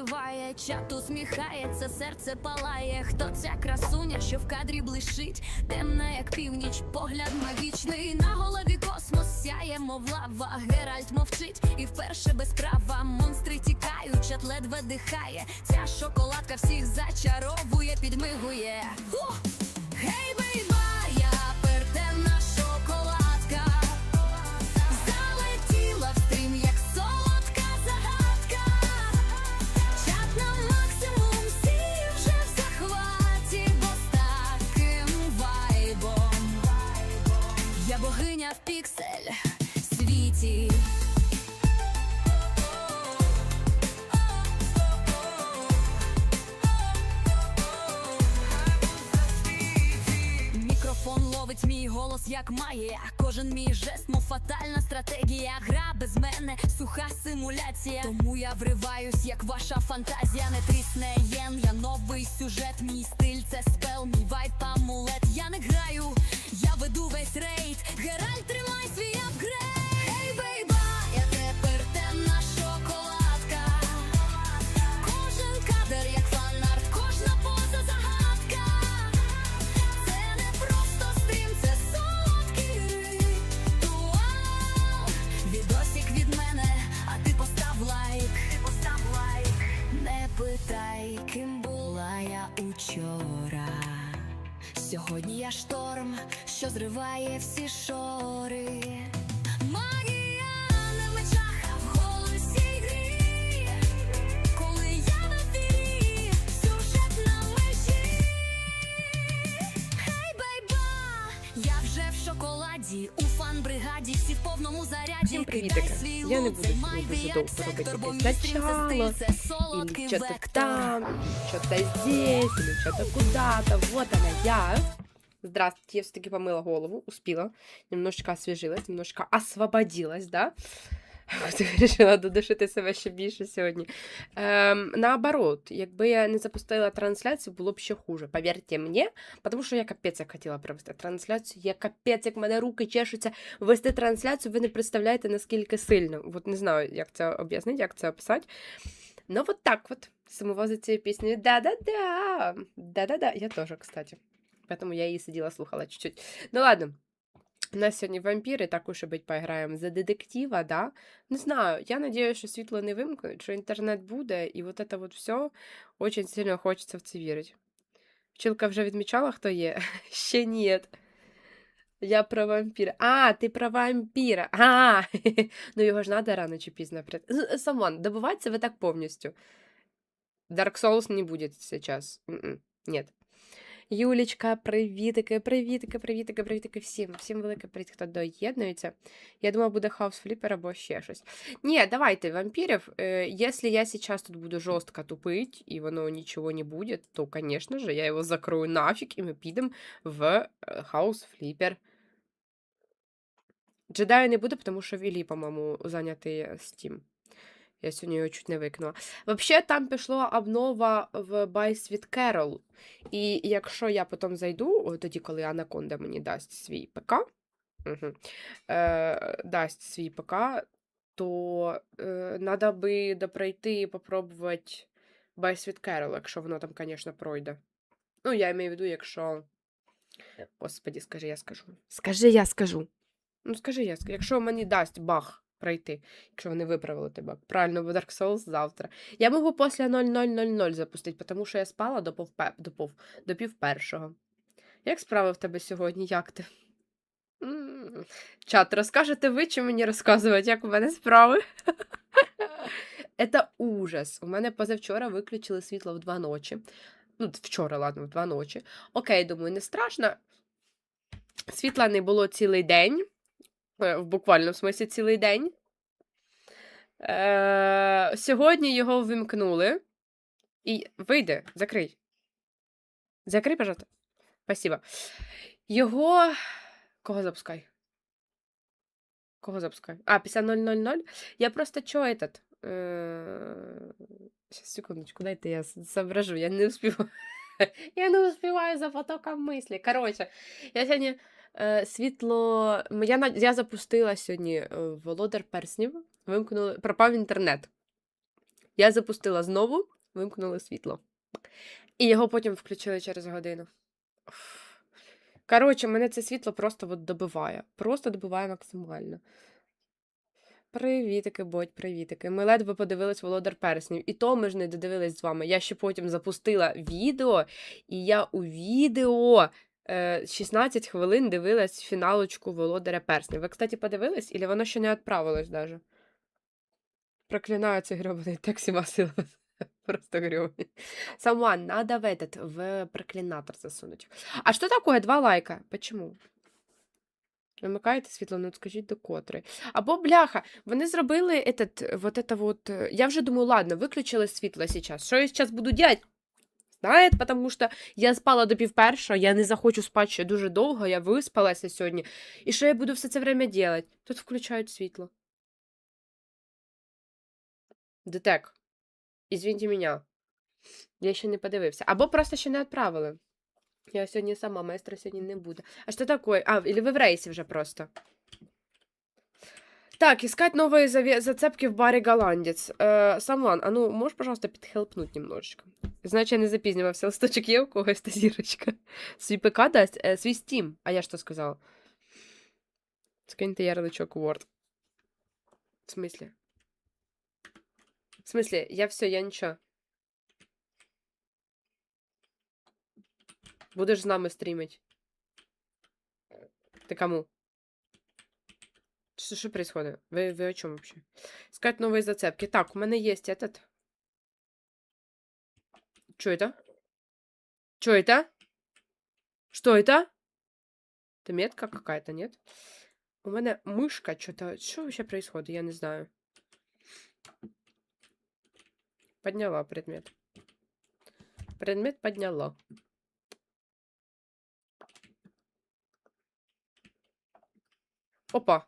зриває, чат усміхається, серце палає. Хто ця красуня, що в кадрі блищить? Темна, як північ, погляд магічний. На голові космос сяє, мов лава. Геральт мовчить і вперше без права. Монстри тікають, чат ледве дихає. Ця шоколадка всіх зачаровує, підмигує. Гей, богиня світі. Ловить мій голос, як має. Кожен мій жест, мов фатальна стратегія. Гра без мене, суха симуляція. Тому я вриваюсь, як ваша фантазія. Не трісне єн, я новий сюжет. Мій стиль це спел, мій вайп амулет. Я не граю, я веду весь рейд. Геральт, тримай свій апгрейд. Сьогодні я шторм, що зриває всі шори. Шоколаді, у фан-бригаді, всі в повному заряді. Привітики. Я не буду сьогодні дуже довго робити якесь начало, что-то вектор. там, что-то здесь, или что-то куда-то. Вот она я. Здравствуйте, я все-таки помыла голову, успела. Немножечко освежилась, немножечко освободилась, да? От, Вирішила додушити себе ще більше сьогодні. Ем, наоборот, якби я не запустила трансляцію, було б ще хуже. Повірте мені, тому що я капець як хотіла провести трансляцію. Я капець, як мене руки чешуться вести трансляцію, ви не представляєте, наскільки сильно. От не знаю, як це об'яснити, як це описати. Ну, вот так вот. Самого за цією піснею. Да-да-да. Да-да-да. Я теж, кстати. Поэтому я її сиділа, слухала чуть-чуть. Ну ладно. У нас сьогодні вампіри, так уж і бить, поіграємо за детектива, да? Не знаю, я надіюся, що світло не вимкнуть, що інтернет буде, і вот это вот все очень сильно хочеться в це вірити. Пчелка вже відмічала, хто є? Ще ні. Я про вампіра. А, ти про вампіра. А, ну його ж надо рано чи пізно. Ну, Самон, добиваться ви так повністю. Dark Souls не сейчас. М-м, Нет. Юлічка, привітики, привітики, привітики, привітики всім. Всім велике привіт, хто доєднується. Я думала, буде хаус фліпер або ще щось. Ні, давайте, вампірів. Е, Якщо я сейчас тут буду жорстко тупить, і воно нічого не буде, то, конечно же, я його закрою нафіг, і ми підемо в е, хаус фліпер. Джедаю не буде, тому що Вілі, по-моєму, зайнятий Steam. Я сьогодні його чуть не викинула. Взагалі, там пішла обнова в Buy Sweet Carol. І якщо я потім зайду, тоді, коли Анаконда мені дасть свій ПК, угу, е, дасть свій ПК, то е, треба би допройти і попробувати Buy Sweet Carol, якщо воно там, звісно, пройде. Ну, я маю в виду, якщо. Господі, скажи, я скажу. Скажи, я скажу. Ну, скажи, я скажу. Якщо мені дасть бах пройти, якщо вони виправили тебе. Правильно, бо Dark Souls завтра. Я можу після 0000 запустити, тому що я спала до пов, до пов, до пів першого. Як справи в тебе сьогодні? Як ти? Чат, розкажете ви чи мені розказувати, як у мене справи? Це ужас. У мене позавчора виключили світло в два ночі. Ну, вчора, ладно, в два ночі. Окей, думаю, не страшно. Світла не було цілий день. Е, В буквальному смислі цілий день. Е, сьогодні його вимкнули. І вийде, закрий. Закрий, пожалуйста. Спасибо. Його. Кого запускай? Кого запускай? А, 50000. Я просто чо этот. Е... Секундочку, дайте я соображу, я не успіваю. Я не успіваю за потоком мислі. Коротше, я сьогодні е, світло. Я, я запустила сьогодні е, Володар перснів, вимкнули, пропав інтернет. Я запустила знову, вимкнули світло. І його потім включили через годину. Коротше, мене це світло просто от добиває. Просто добиває максимально. Привітики, бодь, привітики. Ми ледве подивились Володар Переснів. І то ми ж не додивились з вами. Я ще потім запустила відео, і я у відео е, 16 хвилин дивилась фіналочку Володаря Перснів. Ви, кстати, подивились? Ілі воно ще не відправилось даже? Проклинаю цей гребаний текст Василова. Просто гребаный. Самуан, надо в этот, в проклинатор засунуть. А что такое два лайка? Почему? Вимикаєте світло, ну от скажіть до котрої. Або бляха, вони зробили этот, вот это вот. е, Я вже думаю, ладно, виключили світло сейчас. Що я сейчас буду делать? Знаєте, потому що я спала до півпершого, я не захочу спати ще дуже довго, я виспалася сьогодні. І що я буду все це время делать? Тут включають світло. Детек. Извините меня. Я ще не подивився. Або просто ще не відправили. Я сьогодні сама, майстра сьогодні не буде. А що таке? А, или ви в рейсі вже просто. Так, искать новые заве- зацепки в баре Голландец. Э, Самван, а ну, можешь, пожалуйста, підхелпнуть немножечко? Значить, я не запізнювався. Листочок є у когось та зірочка. Свій ПК дасть, е, свій Steam. А я що сказала? Скиньте ярличок у Word. В смысле? В смысле? Я все, я нічого. Будеш з нами стрімить. Ти кому? Что, что происходит? Вы, вы о чем вообще? Искать новые зацепки. Так, у меня есть этот. Что это? Что это? Что это? Это метка какая-то, нет? У меня мышка что-то... Что вообще происходит? Я не знаю. Подняла предмет. Предмет подняла. Опа.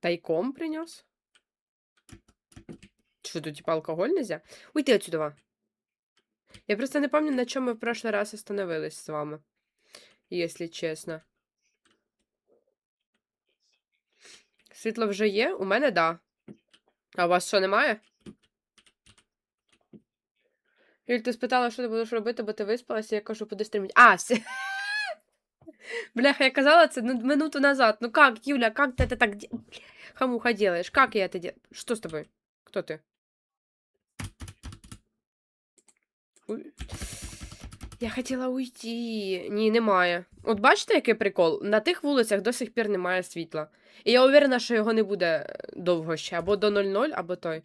Тайком принес? Что, тут типа алкоголь нельзя? Уйди отсюда. Я просто не помню, на чем мы в прошлый раз остановились с вами. Если чесно. Світло вже є? У мене да. А у вас що, немає? Юль, ти спитала, що ти будеш робити, бо ти виспалася, я кажу, буду стрімити. А, все. Бляха, я казала це ну, минуту назад. Ну как, Юля, как ты это так де- хамуха делаешь? Как я это делаю? Что с тобой? Кто ты? Ой. Я хотіла уйти. Ні, немає. От бачите, який прикол? На тих вулицях до сих пір немає світла. І я уверена, що його не буде е, довго ще. Або до 00, або той.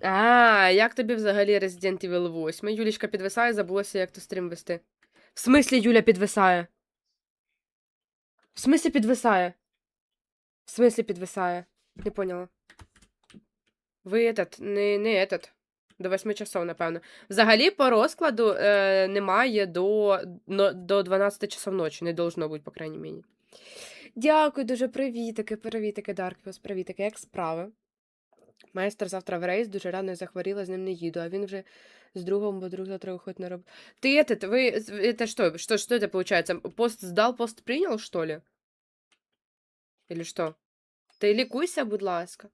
А, як тобі взагалі Resident Evil 8? Юлічка підвисає, забулася, як то стрім вести. В смислі Юля підвисає? В смислі підвисає? В смислі підвисає? Не поняла. Ви этот, не, не этот. До 8 часов, напевно. Взагалі, по розкладу е, немає до, но, до 12 часов ночі. Не должно бути, по крайній мірі. Дякую дуже, привітики, привітики, Дарквіус, привітики, як справи? Майстер завтра в рейс, дуже рано захворіла, з ним не їду, а він вже з другом, бо друг завтра виходить на роботу. Ты этот, вы, это что, что, что это получается? Пост сдал, пост принял, что ли? Или що? Ти лікуйся, будь ласка.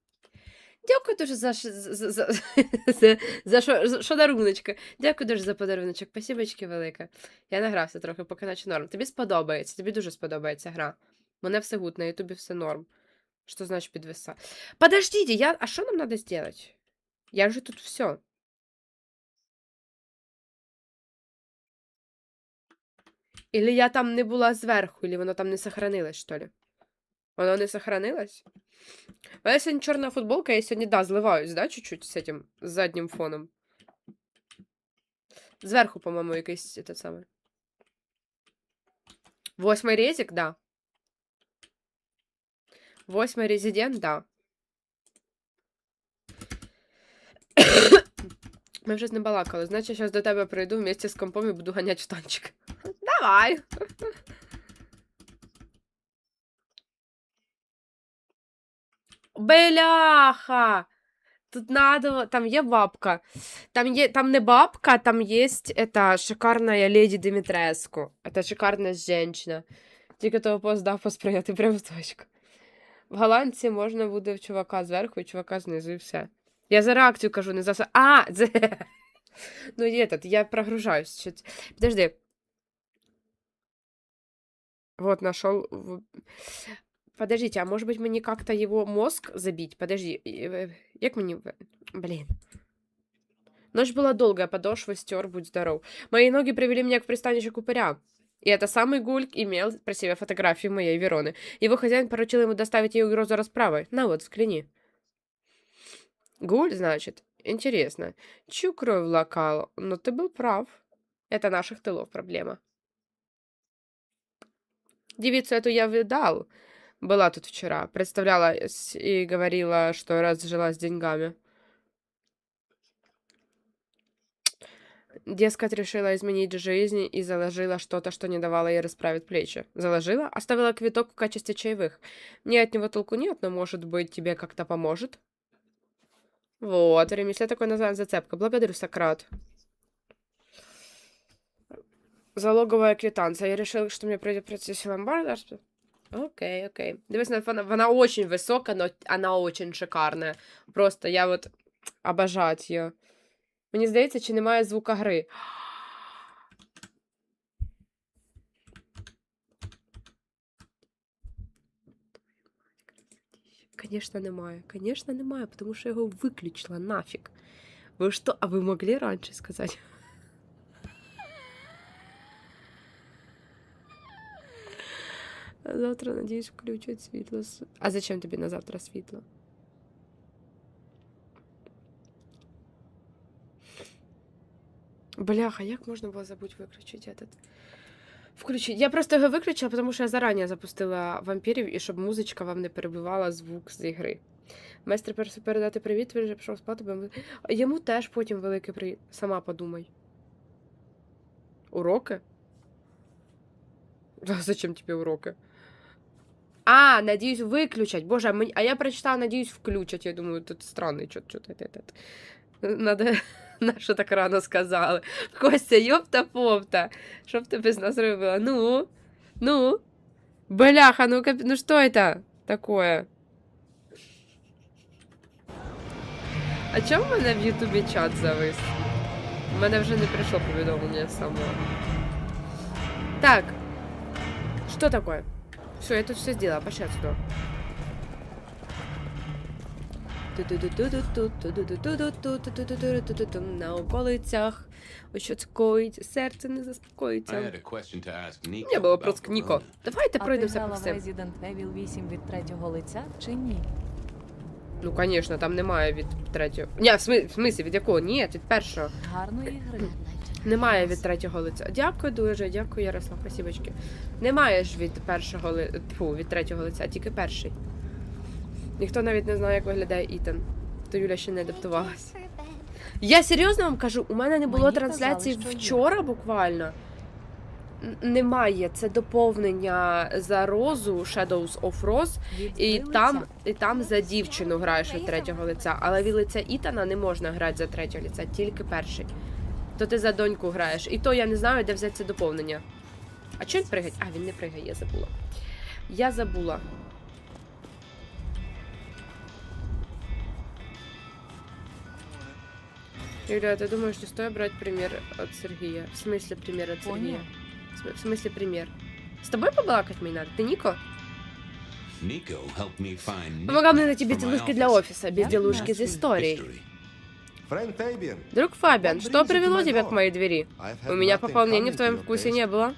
Дякую дуже за, ш- за, за, за, за, за що, за що даруночка. Дякую дуже за подаруночок. Спасибочки велике. Я награвся трохи, поки наче норм. Тобі сподобається, тобі дуже сподобається гра. Мене все гуд, на Ютубі все норм. Що значить підвиса? Подождите, я... а що нам надо сделать? Я же тут все. Или я там не була зверху, или воно там не сохранилось, что ли? Воно не сохранилось? У мене сьогодні чорна футболка, я сьогодні, да, зливаюсь, да, чуть-чуть з этим з заднім фоном. Зверху, по-моєму, якийсь этот самий. Восьмий резик, да. Восьмий резидент, да. Ми вже з ним балакали. Значить, я зараз до тебе прийду вместе з компом і буду ганяти в танчик. Давай. Беляха! Тут надо, там є бабка. Там, є, там не бабка, там є эта шикарная леди Димитреску. Это шикарна женщина. Тільки того пост дав посприяти прямо в точку. В Голландці можна буде в чувака зверху і чувака знизу, і все. Я за реакцію кажу, не за... се- А, це... Ну, є этот, я прогружаюсь. Чуть. Подожди. Вот, нашел. в- Подождите, а может быть мне как-то его мозг забить? Подожди, и, э, як мені... в- Блин. Ночь была долгая, подошвы стер, будь здоров. Мои ноги привели меня к пристанищу купыря. И это самый Гульк имел при себе фотографию моей Вероны. Его хозяин поручил ему доставить ей угрозу расправы. На вот, взгляни. Гуль, значит? Интересно. Чью кровь лакал? Но ты был прав. Это наших тылов проблема. Девицу эту я видал. Была тут вчера. Представлялась и говорила, что разжилась деньгами. Дескать, решила изменить жизнь и заложила что-то, что не давало ей расправить плечи. Заложила? Оставила квиток в качестве чаевых. Мне от него толку нет, но, может быть, тебе как-то поможет? Вот, ремесле такое называется зацепка. Благодарю, Сократ. Залоговая квитанция. Я решила, что мне придет процессе ломбарда. Окей, окей. Дивись, на- вона, вона очень высокая, но она очень шикарная. Просто я вот обожаю її. Мені здається, чи немає звука гри. Конечно, немає. Конечно, немає, тому що я його виключила нафіг. Ви що, а ви могли раніше сказати? А Завтра, надіюсь, включать світло. с- А зачем тобі на завтра світло? Бляха, як можна було забути виключити этот? Включить. Я просто його виключила, тому що я зарані запустила вампірів, і щоб музичка вам не перебивала звук з ігри. Майстер перс- передати привіт, він вже пішов спати, бо ми- йому теж потім великий привіт. Сама подумай. Уроки? Да, зачем тебе уроки? А, надіюсь, виключать. Боже, а мені... а я прочитала, надіюсь, включать. Я думаю, тут странний чот, чот, этот, этот. Надо, На що так рано сказали. Костя, йопта попта. Що б ти без нас робила? Ну, ну. Бляха, ну, кап... ну що это такое? А чому в мене в Ютубі чат завис? У мене вже не прийшло повідомлення само. Так. Что такое? Все, я тут все сделала. Пошли отсюда. На околицях. Ось що це коїться, серце не заспокоїться. було about просто Ніко. Давайте пройдемося по всім. Resident Evil 8 від третього лиця чи ні? Ну, звісно, там немає від третього. Ні, в смислі, від якого? Ні, від першого. Гарної гри. Немає від третього лиця. Дякую дуже, дякую, Ярослав, спасибочки. Немає ж від першого ли... Тьфу, від третього лиця, тільки перший. Ніхто навіть не знає, як виглядає Ітан. То Юля ще не адаптувалась. Я серйозно вам кажу, у мене не було Мені трансляції казали, що є. вчора буквально. Немає. Це доповнення за Розу Shadows of Rose. І там, і там за дівчину граєш від третього лиця, але від лиця Ітана не можна грати за третього лиця, тільки перший. То ти за доньку граєш. І то я не знаю, де взяти це доповнення. А чого він пригає? А, він не пригає, я забула. Я забула. Юля, ты думаешь, не стоит брать пример от Сергея? В смысле пример от Сергея? Понял. В см- В смысле пример? С тобой побалакать мне надо? Ты Нико? Find Помогал мне найти безделушки для офиса, безделушки из истории. Друг Фабиан, что привело тебя к моей двери? У меня пополнения в твоем вкусе не было.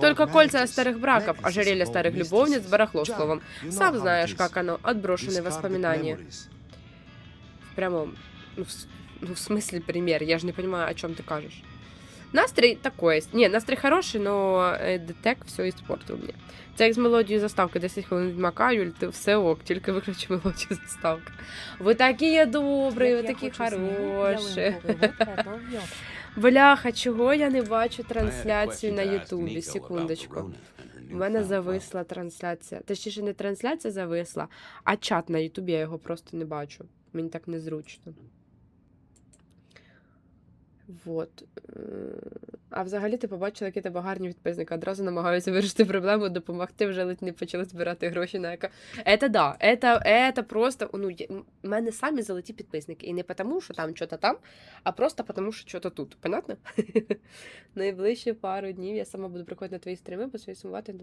Только кольца старых браков, ожерелье старых любовниц, барахло словом. Сам знаешь, как оно, отброшенные воспоминания. В прямом. Ну, в, ну, в смысле пример? Я же не понимаю, о чем ты кажешь. Настрій такой. Не, настрій хороший, но е, детек все испортил мне. Це як з мелодією заставки 10 хвилин відмака, Юль, ти все ок, тільки виключи мелодію заставки. Ви такі добрі, ви Як я такі хочу снігу, хороші. ялинковий вот это в'йоб. Бляха, чого я не бачу I had a трансляцію question на to ask Ютубі? Nico Секундочку. about Verona and her У мене newfound зависла трансляція. Точніше, не трансляція зависла, а чат на Ютубі я його просто не бачу. Мені так незручно. Вот. Е, А взагалі ти побачила, які тебе гарні підписники. Одразу намагаюся вирішити проблему, допомогти, вже ледь не почали збирати гроші на яка. Это да, это, это просто. Ну, я- м- в мене самі золоті підписники. І не тому, що там що-то там, а просто тому, що що-то тут. Понятно? Найближчі пару днів я сама буду приходити на твої стріми, бо свої сумувати.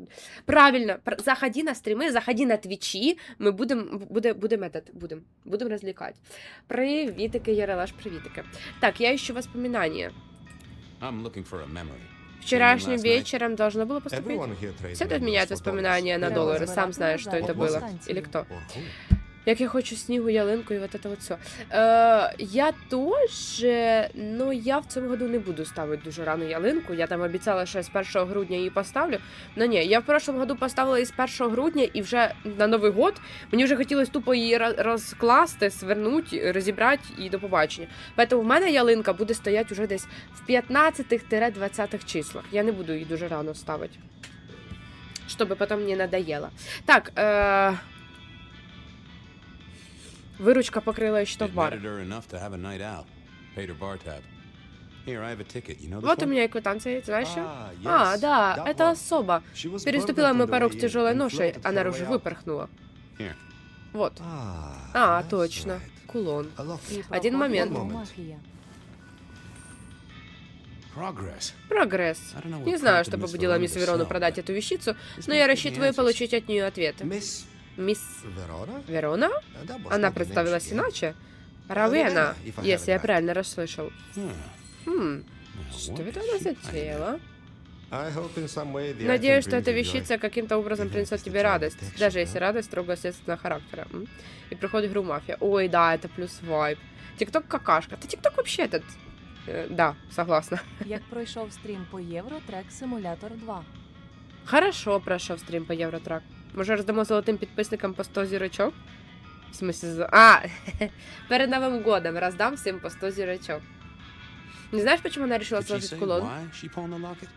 Правильно, пр- заходи на стріми, заходи на твічі. Ми будемо буде, буде метод, будем, будем розвлікати. Привітики, Ярелаш, привітики. Так, я ищу воспоминания. I'm Вчерашним last night? вечером должно было поступить. Everyone here trades Все тут memories меняет for воспоминания на Треба доллары. Сам збирати знаешь, что назад это на было. станцію. Или кто. Як я хочу снігу, ялинку і вот это вот все. Е, я теж, ну я в цьому году не буду ставити дуже рано ялинку. Я там обіцяла, що я з 1 грудня її поставлю. Ну ні, я в прошлому году поставила її з 1 грудня і вже на Новий год мені вже хотілося тупо її розкласти, свернути, розібрати і до побачення. Тому в мене ялинка буде стояти вже десь в 15-20 числах. Я не буду її дуже рано ставити. Щоб потім не надоело. Так, е... Выручка покрыла еще бар. Вот у меня и квитанция, знаешь? А, да, это особа. Переступила мой порог с тяжелой ношей, а наружу выпорхнула. Вот. А, точно. Кулон. Один момент. Прогресс. Не знаю, что побудило мисс Верону продать эту вещицу, но я рассчитываю получить от нее ответы. Мисс Мисс Verona? Верона? Uh, that was Она not the name представилась she gave. иначе. Равена, if I have если it я right. правильно расслышал. Hmm. Хм, Now, что what это is она she за planning? тело? I hope in some way the Надеюсь, item что эта brings you joy. вещица каким-то образом Even принесет if тебе it's радость, protection, даже да? если радость строго следственного характера. М? И приходит игру мафия. Ой, да, это плюс вайб. Тикток какашка. Ты тикток вообще этот... э, да, согласна. Як пройшов стрім по Євро, трек Симулятор 2. Хорошо пройшов стрім по Євротрак. Може роздамо золотим підписникам по 100 зірочок? В смысле, за... А, перед Новым годом раздам всем по 100 зірочок. Не знаешь, почему она решила Did she сложить say кулон? why she pawned the locket?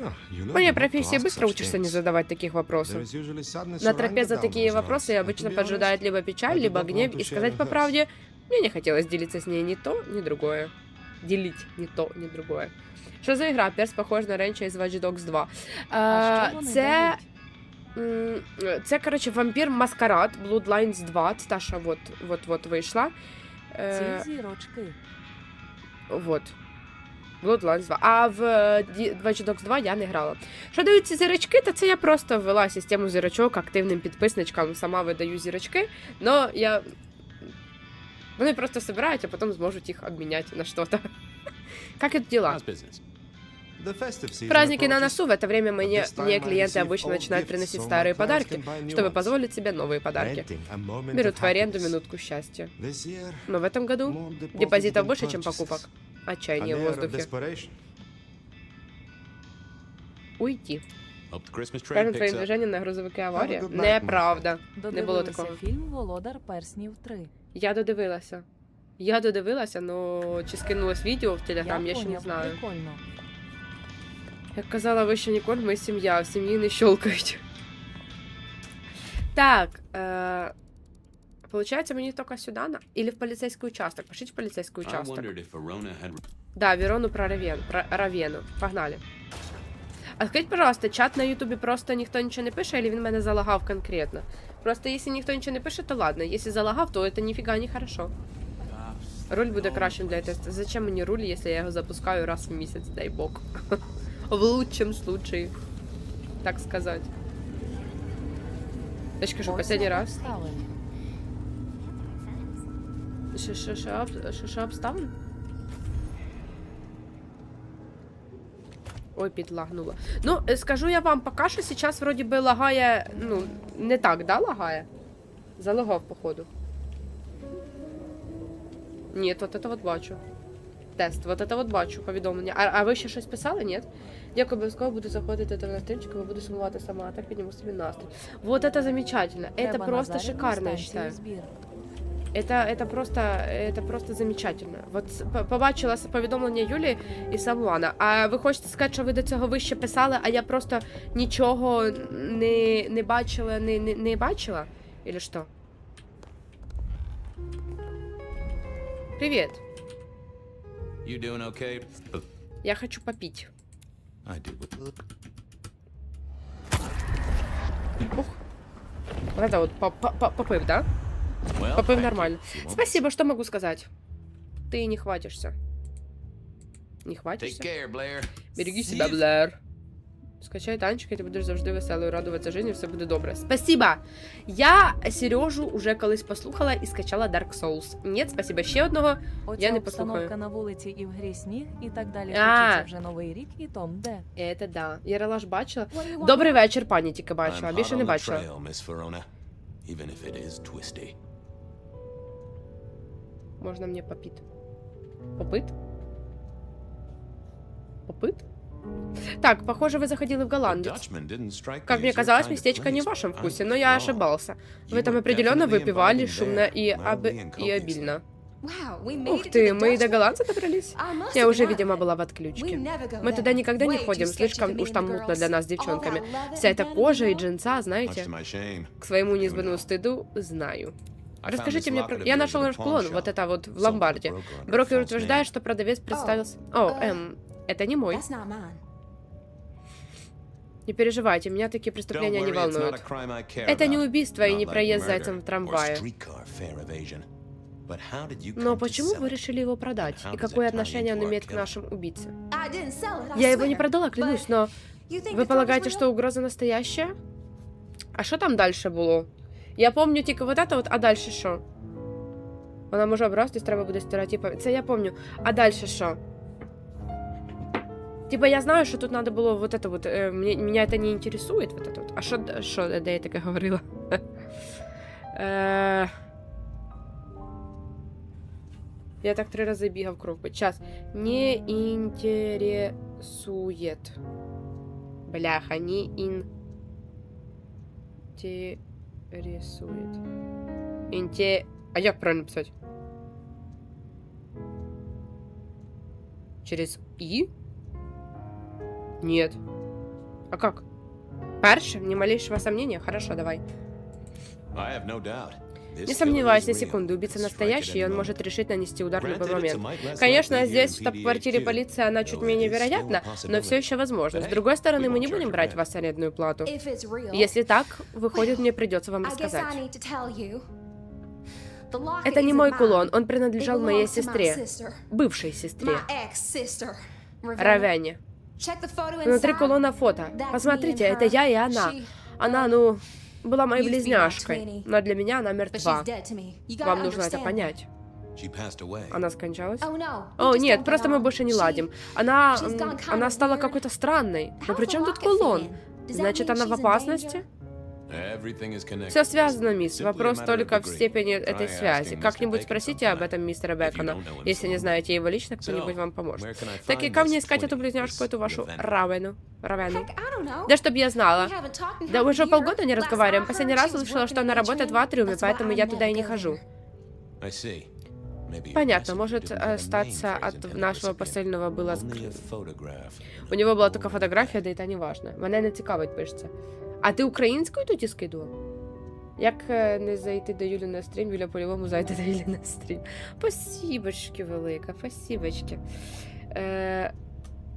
Oh, you know В моей not to профессии ask быстро such учишься не things. задавать таких вопросов. There is usually sadness На or тропе anger за down такие those вопросы roads. обычно And to be поджидает honest, либо печаль, I did либо not гнев, want to и сказать share по hers. правде, мне не хотелось делиться с ней ни то, ни другое. Делить ни то, ни другое. Що за ігра? Перс похож на Ренча із Watch Dogs 2. А А, що вони це, дають? м, це, коротше, вампір Маскарад, Bloodlines 2, це та, що вот, вот, вот вийшла. Е, Ці зірочки. Вот. Bloodlines 2. А в е, Ді- Watch Dogs 2 я не грала. Що дають ці зірочки, то це я просто ввела систему зірочок активним підписничкам, сама видаю зірочки, но я. Вони просто собирають, а потім зможуть їх обміняти на что-то. Как это дела? How's business? The festive season Праздники на approaches. носу, в это время At мне, this time мне I клиенты receive обычно old начинают gifts, приносить so my старые clients подарки, can buy new чтобы ones. позволить себе новые подарки. Renting a moment Берут of в аренду happiness. минутку счастья. This year, Но в этом году more deposits депозитов than больше, чем purchases. покупок. An Отчаяние в air of воздухе. desperation. Уйти. Hope the Christmas trade Кажуть, picks твоє up. движення на грузовики аварія. good night, Неправда. Не було Додивилися такого. фільм Володар Перснів 3. Я додивилася. Я додивилася, но чи скинулось відео в телеграм, я, ще не поняв, знаю. Прикольно. Як казала вище Ніколь, ми сім'я, в сім'ї не щелкають. Так. Е... Получается, мені тільки сюди на... Или в поліцейський участок. Пишіть в поліцейський участок. had Да, Верону про Равен, про Равену. Погнали. А скажіть, пожалуйста, чат на Ютубі просто ніхто нічого не пише, или він мене залагав конкретно? Просто якщо ніхто нічого не пише, то ладно. Якщо залагав, то це ніфіга не хорошо. Руль буде кращим для тесту. Зачем мені руль, якщо я його запускаю раз в місяць, дай бог. В лучшем случае. Так сказать. Дочка, що, Ось последний раз? Що, що, що, об- що, що обставин? Ой, підлагнула. Ну, е, скажу я вам, поки що зараз вроді би лагає, ну, не так, да, лагає? Залагав, походу. Ні, от це от бачу Тест, от це от бачу повідомлення. А, а ви ще щось писали, ні? Як обов'язково буду заходити до стрімчика, бо буду сумувати сама, а так підніму собі настрій. Вот это замечательно. Это Треба просто Назарівну шикарно, я станцію считаю. збір. Это, это просто, это просто замечательно. От с- по- побачила с- повідомлення Юлі і Самуана. А ви хочете сказати, що ви до цього вище писали, а я просто нічого не, не бачила, не, не, не бачила? Или що? Привет. You doing okay? Я хочу попить. I do. Ух. Вот это вот по- по- по- попыв, да? Попыв нормально. Спасибо, что могу сказать? Ты не хватишься. Не хватишься? Береги себя, you. Скачай танчик, і ти будеш завжди веселою, радуватися житті, все буде добре. Спасибо! Я Сережу уже колись послухала і скачала Dark Souls. Ні, спасибо ще одного. Оця Я не обстановка послухаю. на вулиці і в грі сніг, і так далі. А. Хочеться вже новий рік, і Том де. Це да. Я релаш бачила. Добрий вечір, пані, тільки бачила. Більше не бачила. Можна мені попит? Попит? Попит? Так, похоже, вы заходили в голландец. Как мне казалось, местечко не в вашем вкусе, но я ошибался. Вы там определенно выпивали шумно и, об... и обильно. Ух ты, мы и до голландца добрались? Я уже, видимо, была в отключке. Мы туда никогда не ходим, слишком уж там мутно для нас, девчонками. Вся эта кожа и джинса, знаете? К своему неизбранному стыду знаю. Расскажите мне про... Я нашел наш клон, вот это вот, в ломбарде. Брокер утверждает, что продавец представился... О, эм, это не мой. Не переживайте, меня такие преступления не волнуют. Это не убийство и не проезд зайцем в трамвае. Но почему вы решили его продать? И какое отношение он имеет к нашим убийцам? Я его не продала, клянусь, но... Вы полагаете, что угроза настоящая? А что там дальше было? Я помню только вот это вот, а дальше що? Вона може обрастись, треба буде стереотипами. Це я помню. А дальше что? Типа я знаю, що тут надо було вот это вот. Е, мені, меня это не интересует, вот это вот. А що, що де я таке говорила? Е, Я так три рази бігав круг. Час. Не интересует. Бляха, не интересует. Инте... А як правильно писать? Через И? Нет. А как? Парша? Ни малейшего сомнения? Хорошо, давай. Не сомневаюсь, на секунду, убийца настоящий, и он может решить нанести удар в любой момент. Конечно, здесь, в штаб-квартире полиции, она чуть менее вероятна, но все еще возможно. С другой стороны, мы не будем брать вас арендную плату. Если так, выходит, мне придется вам рассказать. Это не мой кулон, он принадлежал моей сестре. Бывшей сестре. Равяне. Check the photo Внутри inside. кулона фото. That's Посмотрите, me and это her. я и она. She- Она, uh, ну, была моей used to be my близняшкой, twinnie. но для меня она But мертва. she's dead to me. You gotta Вам нужно это understand понять. She passed away. Она скончалась? that. Oh, no. we О, just нет, don't просто get мы on. больше не She- ладим. Она, she's м, gone kind она of стала weird. какой-то странной. Но How's при the чем тут locket кулон? fit in? Does that Значит, mean она в she's in опасности? Все связано, мисс. Simply a Вопрос matter of только в degree. степени Try этой asking связи. Mr. Как-нибудь Bacon спросите об sometime. этом мистера If you Бекона. don't know him Если не so. знаете его лично, кто-нибудь So, вам поможет. where can I Такие find камни this искать эту 20, близняшку, this эту вашу Ravenna? Равену. Равену. Heck, I don't know. Да чтоб я We знала. haven't talked in Да half a уже year. полгода не Last I разговариваем. heard, Последний раз she was услышала, что working она in работает в Atrium. атриуме, That's why поэтому I я туда и never не go хожу. there. I see. Maybe your Понятно, messenger может, didn't put a остаться name от phrase in нашего recipient. посильного было Only a ск- photograph. У нього була така фотографія, де і та не важна. Мене не цікавить, пишеться. А ти українською тоді скидував? Як е, не зайти до Юлі на стрім, Юля по-любому зайти до Юлі на стрім. Спасибочки велика, спасибочки. Е,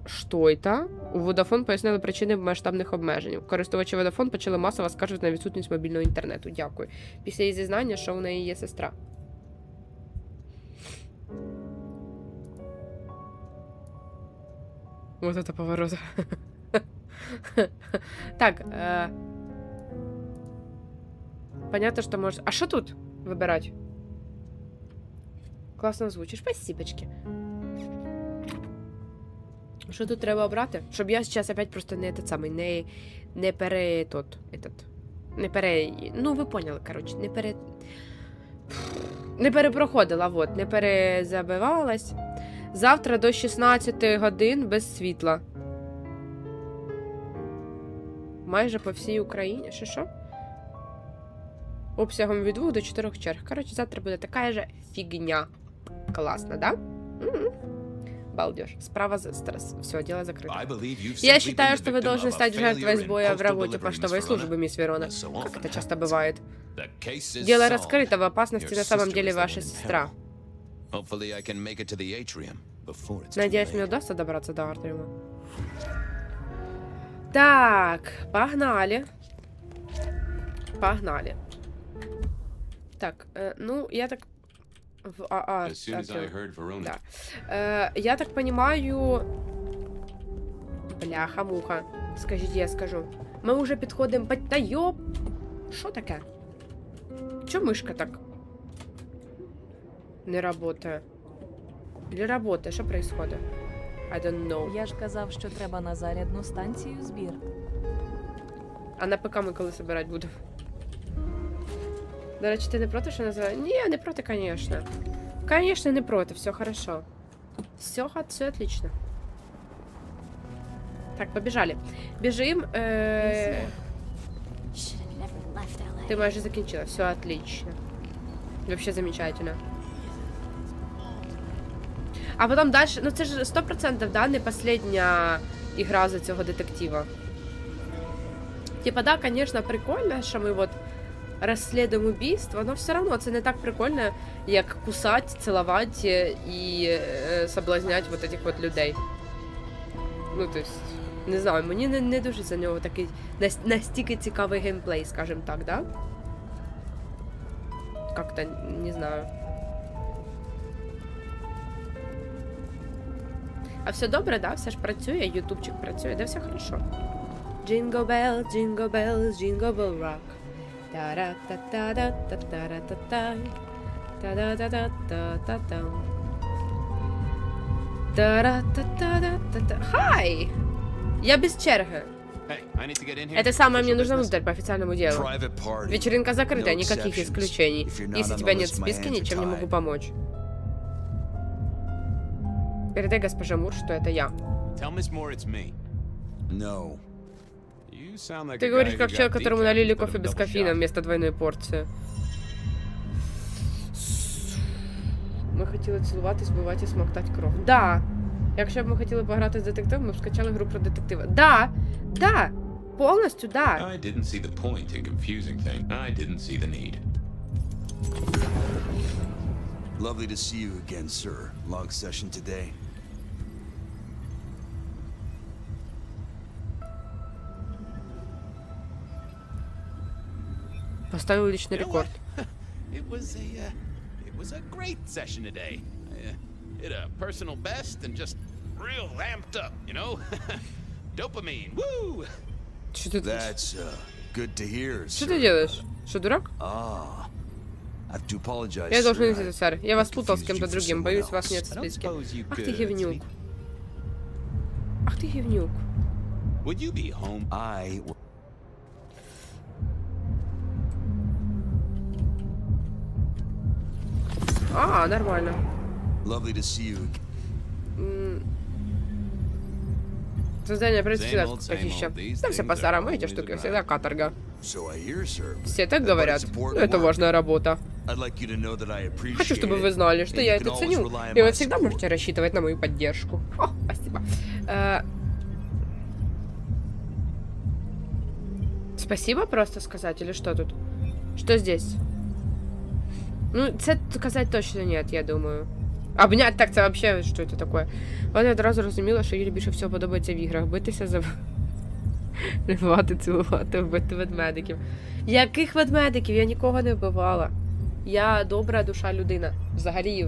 що это? У Vodafone пояснили причини масштабних обмежень. Користувачі Vodafone почали масово скаржити на відсутність мобільного інтернету. Дякую. Після її зізнання, що у неї є сестра. Вот это поворот. Так. э, Понятно, что может... А что тут выбирать? Класно звучиш. Спасибочки. Що тут треба обрати? Щоб я зараз опять просто не этот самий, не, не пере... Тот, этот, не пере... Ну, ви поняли, коротше, не пере... Не перепроходила, вот, не перезабивалась. Завтра до 16 годин без світла. Майже по всій Україні. Що що? Обсягом від 2 до 4 черг. Коротше, завтра буде така же фігня. Класно, да? М-м. Балдеж. Справа за стресс. Все, дело закрыто. I believe you've Я simply считаю, been the что вы victim должны of a стать жертвой failure in сбоя в postal работе delivery, почтовой Miss службы, Verona. мисс Верона. As so Как often это часто happens. бывает. The case is Дело solved. раскрыто, в опасности Your на самом sister деле is the ваша one in сестра. peril. Hopefully, I can make it to the atrium before it's too Надіюсь, late. мені вдасться добратися до Артріума. Так, погнали. Погнали. Так, е, ну, я так. В АА. As soon as I Артріум. heard Verona. Да. Е, я так понимаю. Бляха-муха. Скажіть, я скажу. Ми вже підходимо по. Та йоп! Що таке? Чо мишка так? Не работає. Или работає? Що происходит? I don't know. Я ж казав, що треба на зарядну станцію збір. А на ПК ми коли собирать будемо? До речі, ти не проти, що називає? Ні, не проти, конечно. Конечно, не проти, все хорошо. Все, все отлично. Так, побіжали. Біжим. Е... LA. Ти майже закінчила, все отлично. Вообще замечательно. А потім далі, ну це ж 100%, да, не последня ігра за цього детектива. Типа, да, конечно, прикольно, що ми от розслідуємо убійство, но все одно це не так прикольно, як кусати, цілувати і е, соблазняти вот этих от людей. Ну, то есть, не знаю, мені не, не дуже за нього такий настільки цікавий геймплей, скажем так, да? Как-то, не знаю. А все добре, да? Все ж працює, ютубчик працює, да все хорошо. Jingle bells, jingle bells, jingle bell rock. Та-ра-та-та-та-та-та-та-та. Та-да-да-да-та-та-та. Та-ра-та-та-та-та-та. Хай! Я без черги. Это самое мне нужно внутрь по официальному делу. Вечеринка закрыта, никаких исключений. Если тебя нет в списке, ничем не могу помочь. Передай госпоже Мур, что это я. Ты говоришь, как человек, которому налили кофе без кофеина вместо двойной порции. Ми хотіли цілуватись, вбивати і смоктати кров. Да. Якщо б ми хотіли пограти з детективом, ми б скачали гру про детектива. Да! Да! Повністю да! I didn't see the point in confusing things. I didn't see the need. Lovely to see you again, sir. Long session today. Поставив личний You know рекорд. what? It was a, uh, it was a great session today. I uh, hit a personal best and just real amped up, you know? Dopamine, woo! Що ти, That's uh, good to hear, що sir. ти делаешь? Що, дурак? Ah. Я должен извиниться, сэр. Я вас путал с кем-то другим. Боюсь, вас нет в списке. Ах ты гивнюк. Ах ты гивнюк. А, нормально. Lovely to see you. Создание как похища. Там все по-старому, эти штуки всегда каторга. Все так говорят. Но ну, это важная работа. I'd like you to know that I appreciate Хочу, чтобы it, вы знали, что and я you can это always ценю. rely on И вы my всегда support. можете рассчитывать на мою поддержку. О, спасибо. Э, Спасибо просто сказать или что тут? Что здесь? Ну, це сказати точно нет, я думаю. Обнять так це вообще, що це таке? Вона одразу розуміла, що їй більше всього подобається в іграх. Битися за. Рибати, цілувати, вбити ведмедиків. Яких ведмедиків? Я нікого не вбивала. Я добра душа людина. Взагалі,